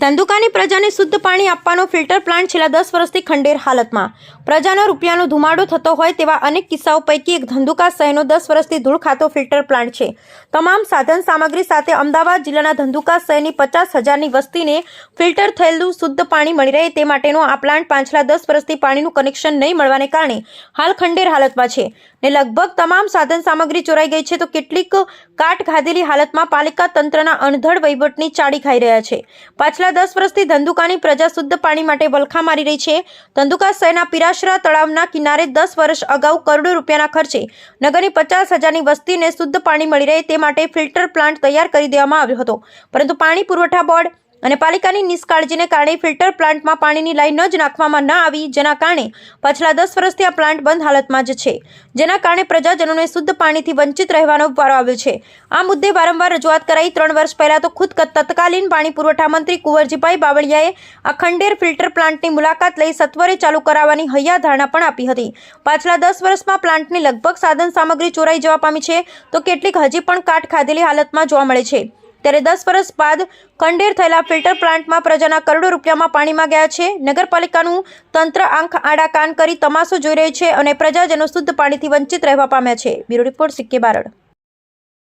ધંધુકાની પ્રજાને શુદ્ધ પાણી આપવાનો ફિલ્ટર પ્લાન્ટ છેલ્લા દસ વર્ષથી ખંડેર હાલતમાં. પ્રજાનો રૂપિયાનો ધુમાડો થતો હોય તેવા અનેક કિસ્સાઓ પૈકી એક ધંધુકા શહેરનો દસ વર્ષથી ધૂળ ખાતો ફિલ્ટર પ્લાન્ટ છે. તમામ સાધન સામગ્રી સાથે અમદાવાદ જિલ્લાના ધંધુકા શહેરની પચાસ હજારની વસ્તીને ફિલ્ટર થયેલું શુદ્ધ પાણી મળી રહે તે માટેનો આ પ્લાન્ટ પાછલા દસ વર્ષથી પાણીનું કનેક્શન નહીં મળવાને કારણે હાલ ખંડેર હાલતમાં છે. ને લગભગ તમામ સાધન સામગ્રી ચોરાઈ ગઈ છે તો કેટલીક કાટ ખાધેલી હાલતમાં પાલિકા તંત્રના અણધડ વહીવટની ચાડી ખાઈ રહ્યા છે. પાછલા દસ વર્ષથી ધંધુકાની પ્રજા શુદ્ધ પાણી માટે વલખા મારી રહી છે. ધંધુકા શહેરના પીરાશરા તળાવના કિનારે દસ વર્ષ અગાઉ કરોડો રૂપિયાના ખર્ચે નગરની પચાસ હજારની વસ્તીને શુદ્ધ પાણી મળી રહે તે માટે ફિલ્ટર પ્લાન્ટ તૈયાર કરી દેવામાં આવ્યો હતો. પરંતુ પાણી પુરવઠા બોર્ડ અને પાલિકાની નિષ્કાળજીને કારણે ફિલ્ટર પ્લાન્ટમાં પાણીની લાઈન જ નાખવામાં ન આવી, જેના કારણે પાછલા દસ વર્ષથી આ પ્લાન્ટ બંધ હાલતમાં જ છે. જેના કારણે પ્રજાજનોને શુદ્ધ પાણીથી વંચિત રહેવાનો વારો આવ્યો છે. આ મુદ્દે વારંવાર રજૂઆત કરાઈ ત્રણ વર્ષ પહેલા તો ખુદ તત્કાલીન પાણી પુરવઠા મંત્રી કુંવરજીભાઈ બાવળિયાએ આ ફિલ્ટર પ્લાન્ટની મુલાકાત લઈ સત્વરે ચાલુ કરાવવાની હૈયાધારણા પણ આપી હતી. પાછલા દસ વર્ષમાં પ્લાન્ટની લગભગ સાધન સામગ્રી ચોરાઈ જવા પામી છે, તો કેટલીક હજી પણ કાટ ખાધેલી હાલતમાં જોવા મળે છે. ત્યારે દસ વર્ષ બાદ ખંડેર થયેલા ફિલ્ટર પ્લાન્ટમાં પ્રજાના કરોડો રૂપિયામાં પાણીમાં ગયા છે. નગરપાલિકાનું તંત્ર આંખ આડા કાન કરી તમાશો જોઈ રહ્યું છે અને પ્રજાજનો શુદ્ધ પાણીથી વંચિત રહેવા પામ્યા છે. બ્યુરો રિપોર્ટ સિક્કે બારડ.